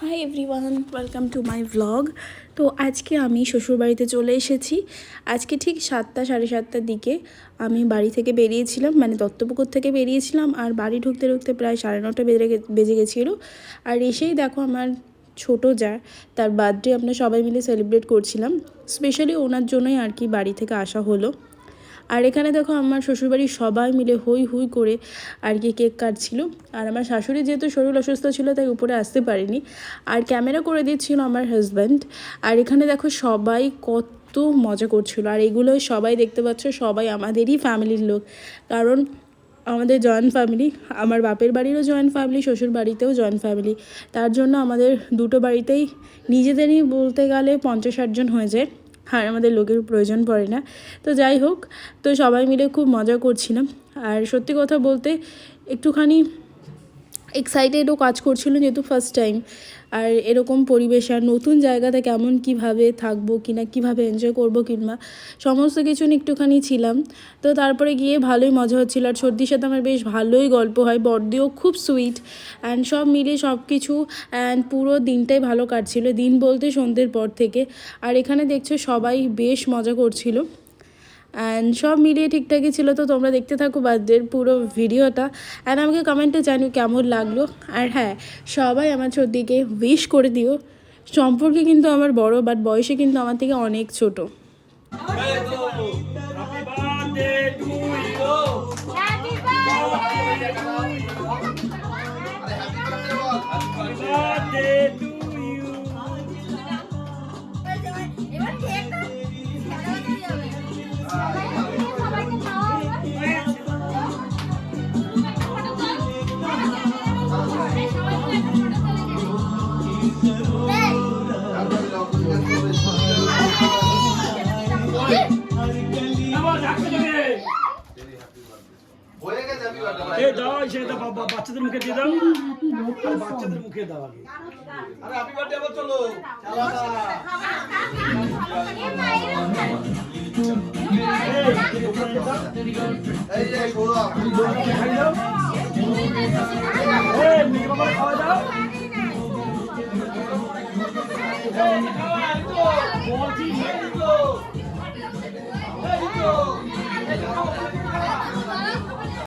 Hi everyone welcome to my vlog তো আজকে আমি শ্বশুরবাড়িতে চলে এসেছি। আজকে ঠিক সাতটা, সাড়ে সাতটার দিকে আমি বাড়ি থেকে বেরিয়েছিলাম মানে দত্তপুকুর থেকে বেরিয়েছিলাম আর বাড়ি ঢুকতে ঢুকতে প্রায় সাড়ে নটা বেজে বেজে গেছিল। আর এসেই দেখো আমার ছোটো যা, তার বার্থডে আমরা সবাই মিলে সেলিব্রেট করছিলাম। স্পেশালি ওনার জন্যই আর কি বাড়ি থেকে আসা হলো। আর এখানে দেখো আমার শ্বশুরবাড়ির সবাই মিলে হই হুই করে আর কি কেক কাটছিল। আর আমার শাশুড়ি যেহেতু শরীর অসুস্থ ছিল, তাই উপরে আসতে পারিনি। আর ক্যামেরা করে দিচ্ছিল আমার হাজব্যান্ড আর এখানে দেখো সবাই কত মজা করছিল। আর এগুলোই সবাই দেখতে পাচ্ছ, সবাই আমাদেরই ফ্যামিলির লোক। কারণ আমাদের জয়েন্ট ফ্যামিলি আমার বাপের বাড়িরও জয়েন্ট ফ্যামিলি শ্বশুর বাড়িতেও জয়েন্ট ফ্যামিলি তার জন্য আমাদের দুটো বাড়িতেই নিজেদেরই বলতে গেলে পঞ্চাশ ষাটজন হয়ে যায়। আর আমাদের লোকের প্রয়োজন পড়ে না। তো যাই হোক, তো সবাই মিলে খুব মজা করছিলাম। আর সত্যি কথা বলতে একটুখানি এক্সাইটেডও কাজ করছিল যেহেতু ফার্স্ট টাইম আর এরকম পরিবেশ আর নতুন জায়গাতে কেমন কীভাবে থাকব কিনা, কীভাবে এনজয় করব কিংবা সমস্ত কিছু একটুখানি ছিলাম। তো তারপরে গিয়ে ভালোই মজা হচ্ছিল। আর সর্দির সাথে আমার বেশ ভালোই গল্প হয়। বর্দিও খুব সুইট অ্যান্ড সব মিলিয়ে সব কিছু অ্যান্ড পুরো দিনটাই ভালো কাটছিল। দিন বলতে সন্ধ্যের পর থেকে। আর এখানে দেখছ সবাই বেশ মজা করছিল। অ্যান্ড সব মিলিয়ে ঠিকঠাকই ছিল তো তোমরা দেখতে থাকো বার্থডের পুরো ভিডিওটা। অ্যান্ড আমাকে কমেন্টে জানিও কেমন লাগল। আর হ্যাঁ সবাই আমার ছর্দিকে উইশ করে দিও। সম্পর্কে কিন্তু আমার বড় বাট বয়সে কিন্তু আমার থেকে অনেক ছোট। এবার বাচ্চাদের মুখে দিয়ে দাও বাচ্চাদের মুখে দাও আগে আরে চলো খাওয়া দাও।